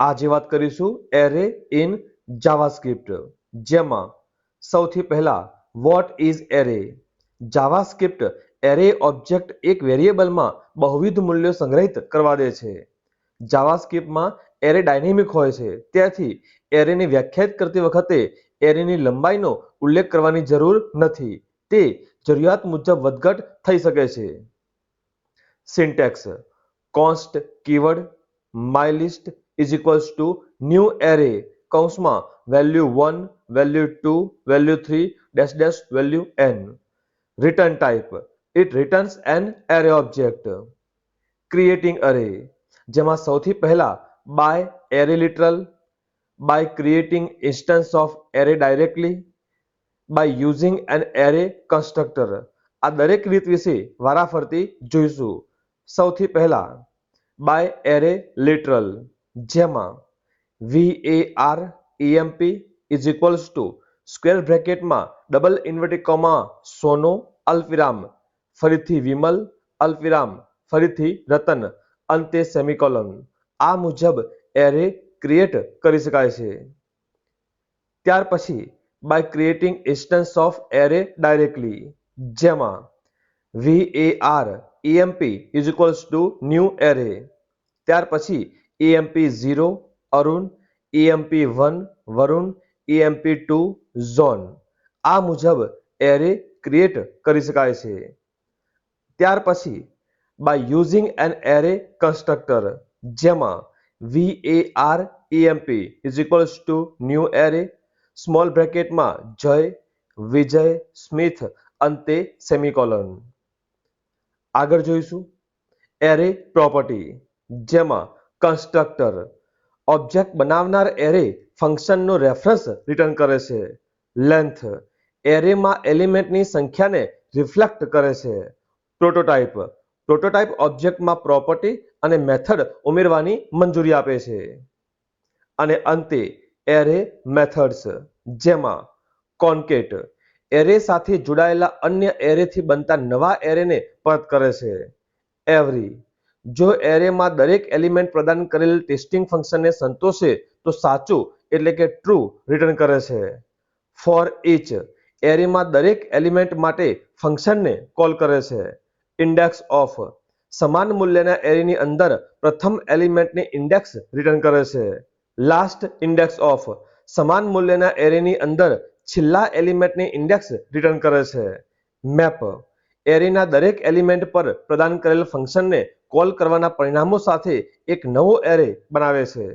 આજે વાત કરીશું એરે ઇન જાવાસ્ક્રિપ્ટ જેમાં સૌથી પહેલા what is array JavaScript array object એક વેરિયેબલમાં બહુવિધ મૂલ્યો સંગ્રહિત કરવા દે છે. જાવાસ્ક્રિપ્ટમાં એરે ડાયનેમિક હોય છે. ત્યાંથી એરેને વ્યાખ્યાયિત કરતી વખતે એરેની લંબાઈનો ઉલ્લેખ કરવાની જરૂર નથી. તે જરૂરિયાત મુજબ વધઘટ થઈ શકે છે. Syntax const keyword my list is equals to new array કૌંસમાં value one value two value three dash dash value N return type it returns an array object creating array જેમાં સૌથી પહેલા by array literal by creating instance of array directly by using an array constructor આ દરેક રીત વિશે વારાફરતી જોઈશું. સૌથી પહેલા બાય એરે લિટરલ જેમાં V A R E M P is equals to square બ્રેકેટમાં double inverted સોનો, અલ્પવિરામ, ફરીથી વિમલ, અલ્પવિરામ, ફરીથી રતન, અંતે સેમિકોલન આ મુજબ એરે ક્રિએટ કરી શકાય છે. ત્યાર પછી by creating instance of array directly જેમાં V A R EMP is equals to new array ત્યાર પછી EMP zero Arun EMP one Varun EMP two zone આ મુજબ એરે ક્રિએટ કરી શકાય છે. ત્યાર પછી by using an array constructor જેમાં V A R EMP is equals to new array small બ્રેકેટમાં Jay, Vijay Smith અંતે સેમિકોલન આગળ જોઈશું. એરે પ્રોપર્ટી જેમાં કન્સ્ટ્રક્ટર. ઓબ્જેક્ટ બનાવનાર એરે ફંક્શનનો રેફરન્સ રિટર્ન કરે છે. લેન્થ. એરેમાં એલિમેન્ટની સંખ્યાને રિફ્લેક્ટ કરે છે. પ્રોટોટાઇપ. પ્રોટોટાઇપ ઓબ્જેક્ટમાં પ્રોપર્ટી અને મેથડ ઉમેરવાની મંજૂરી આપે છે. અને અંતે, એરે મેથડ્સ. જેમાં, કોન્કેટ. એરે સાથે જોડાયેલા અન્ય એરેથી બનતા નવા એરેને પરત કરે છે. એવરી. જો એરેમાં દરેક એલિમેન્ટ પ્રદાન કરેલ ટેસ્ટિંગ ફંક્શનને સંતોષે, તો સાચું એટલે કે ટ્રુ રિટર્ન કરે છે. ફોર ઇચ, એરેમાં દરેક એલિમેન્ટ માટે ફંક્શનને કોલ કરે છે. ઇન્ડેક્સ ઓફ, સમાન મૂલ્યના એરેની અંદર પ્રથમ એલિમેન્ટને ઇન્ડેક્સ રિટર્ન કરે છે. લાસ્ટ ઇન્ડેક્સ ઓફ, સમાન મૂલ્યના એરેની અંદર છેલ્લા એલિમેન્ટને ઇન્ડેક્સ રિટર્ન કરે છે. મેપ, એરેના દરેક એલિમેન્ટ પર પ્રદાન કરેલ ફંક્શનને કોલ કરવાના પરિણામો સાથે એક નવો એરે બનાવે છે.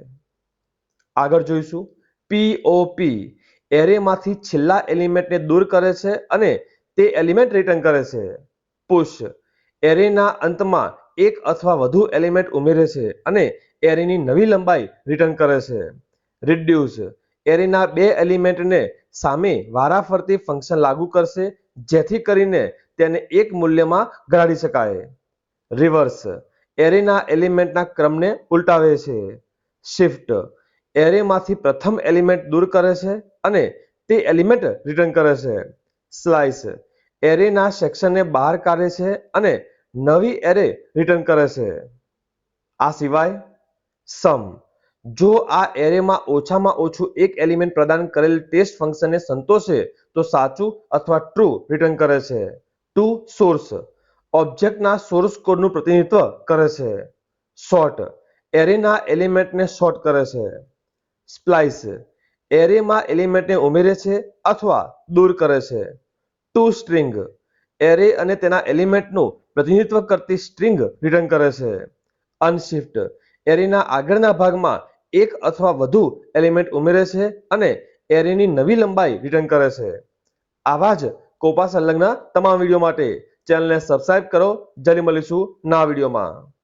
આગળ જોઈશું. પીઓપી એરેમાંથી છેલ્લા એલિમેન્ટને દૂર કરે છે અને તે એલિમેન્ટ રિટર્ન કરે છે. પુશ. એરેના અંતમાં એક અથવા વધુ એલિમેન્ટ ઉમેરે છે અને એરેની નવી લંબાઈ રિટર્ન કરે છે. રિડ્યુસ એરેના બે એલિમેન્ટને સામે વારાફરતી ફંક્શન લાગુ કરશે, જેથી કરીને તેને એક મૂલ્યમાં ઘટાડી શકાય. રિવર્સ. એરેના એલિમેન્ટના ક્રમને ઉલટાવે છે. શિફ્ટ. એરેમાંથી પ્રથમ એલિમેન્ટ દૂર કરે છે અને તે એલિમેન્ટ રિટર્ન કરે છે. સ્લાઇસ. એરેના સેક્શનને બહાર કાઢે છે અને નવી એરે રિટર્ન કરે છે. આ સિવાય, સમ. જો આ એરેમાં ઓછામાં ઓછું એક એલિમેન્ટ પ્રદાન કરેલ ટેસ્ટ ફંક્શનને સંતોષે, તો સાચું અથવા ટ્રુ રિટર્ન કરે છે. To source. ઓબ્જેક્ટના સોર્સ કોડનું પ્રતિનિધિત્વ કરે છે. સોર્ટ એરેના એલિમેન્ટને સોર્ટ કરે છે. સ્પ્લાઇસ એરેમાં એલિમેન્ટને ઉમેરે છે અથવા દૂર કરે છે. ટુ સ્ટ્રિંગ એરે અને તેના એલિમેન્ટનું પ્રતિનિધિત્વ કરતી સ્ટ્રિંગ રિટર્ન કરે છે. અનશિફ્ટ એરેના આગળના ભાગમાં એક અથવા વધુ એલિમેન્ટ ઉમેરે છે અને એરેની નવી લંબાઈ રિટર્ન કરે છે. આવા જ કોપા સંલગ્ન તમામ વીડિયો માટે ચેનલને સબસ્ક્રાઇબ કરો. જલ્દી મળીશું ના વિડીયોમાં.